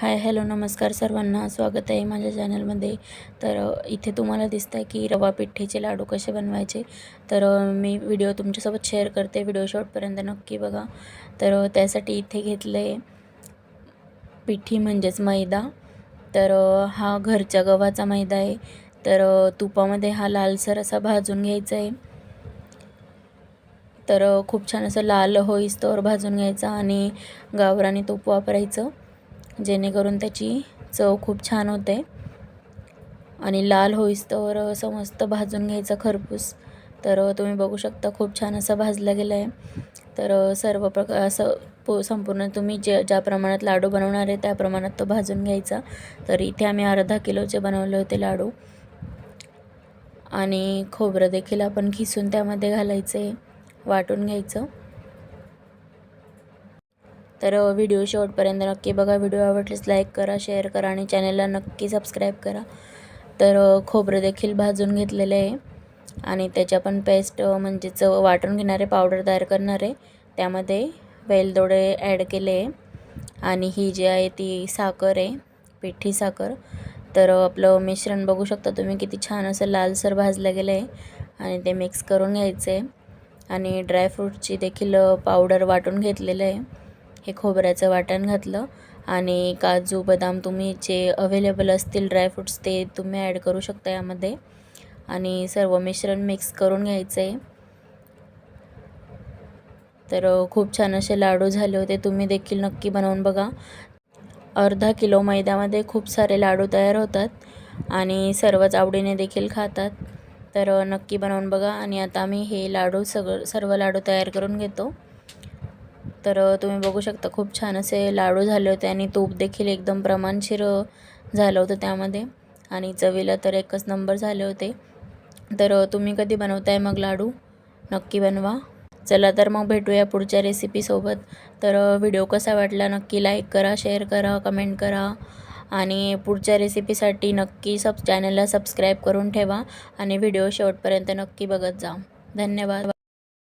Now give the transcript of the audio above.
Hi hello नमस्कार सर्वांना. स्वागत आहे माझ्या चॅनलमध्ये. तर इथे तुम्हाला दिसतं आहे की रवा पिठ्ठीचे लाडू कसे बनवायचे. तर मी व्हिडिओ तुमच्यासोबत शेअर करते. व्हिडिओ शॉर्टपर्यंत नक्की बघा. तर त्यासाठी इथे घेतलं आहे पिठी म्हणजेच मैदा. तर हा घरच्या गव्हाचा मैदा आहे. तर तुपामध्ये हा लालसर असा भाजून घ्यायचा आहे. तर खूप छान असं लाल होईस्तोवर भाजून घ्यायचा आणि गावराने तूप वापरायचं. जेणेकरून त्याची चव खूप छान होते. आणि लाल होईस्तवर असं मस्त भाजून घ्यायचं खरपूस. तर तुम्ही बघू शकता खूप छान असं भाजलं गेलं आहे तर सर्व प्रकार असं पो संपूर्ण तुम्ही जे ज्या प्रमाणात लाडू बनवणार आहे त्या प्रमाणात तो भाजून घ्यायचा. तर इथे आम्ही अर्धा किलोचे बनवले होते लाडू. आणि खोबरं देखील आपण खिसून त्यामध्ये घालायचे वाटून घ्यायचं. तर व्हिडिओ शेवटपर्यंत नक्की बघा. व्हिडिओ आवडलेस लाईक करा शेअर करा आणि चॅनलला नक्की सबस्क्राईब करा. तर खोबरं देखील भाजून घेतलेलं आहे. आणि त्याच्या पण पेस्ट म्हणजेच वाटून घेणारे पावडर तयार करणारे त्यामध्ये वेलदोडे ॲड केले आहे. आणि ही जी आहे ती साखर आहे पिठी साखर. तर आपलं मिश्रण बघू शकता तुम्ही किती छान असं लालसर भाजलं गेलं आहे. आणि ते मिक्स करून घ्यायचं आहे. आणि ड्रायफ्रूटची देखील पावडर वाटून घेतलेलं आहे. हे खोबऱ्याचं वाटण घातलं आणि काजू बदाम तुम्ही जे अवेलेबल असतील ड्रायफ्रूट्स ते तुम्ही ॲड करू शकता यामध्ये. आणि सर्व मिश्रण मिक्स करून घ्यायचं आहे तर खूप छान असे लाडू झाले होते. तुम्ही देखील नक्की बनवून बघा. अर्धा किलो मैद्यामध्ये खूप सारे लाडू तयार होतात आणि सर्वच आवडीने देखील खातात. तर नक्की बनवून बघा आणि आता मी हे लाडू सगळं सर्व लाडू तयार करून घेतो. तर तुम्ही बघू शकता खूप छान असे लाडू झाले होते आणि तूप देखील एकदम प्रमाणशीर झालं होतं त्यामध्ये. आणि चवीला तर एकच नंबर झाले होते. तर तुम्ही कधी बनवताय मग लाडू? नक्की बनवा. चला तर मग भेटूया पुढच्या रेसिपीसोबत तर व्हिडिओ कसा वाटला नक्की लाईक करा शेअर करा कमेंट करा. आणि पुढच्या रेसिपीसाठी नक्की सब चॅनलला सबस्क्राईब करून ठेवा. आणि व्हिडिओ शेवटपर्यंत नक्की बघत जा. धन्यवाद.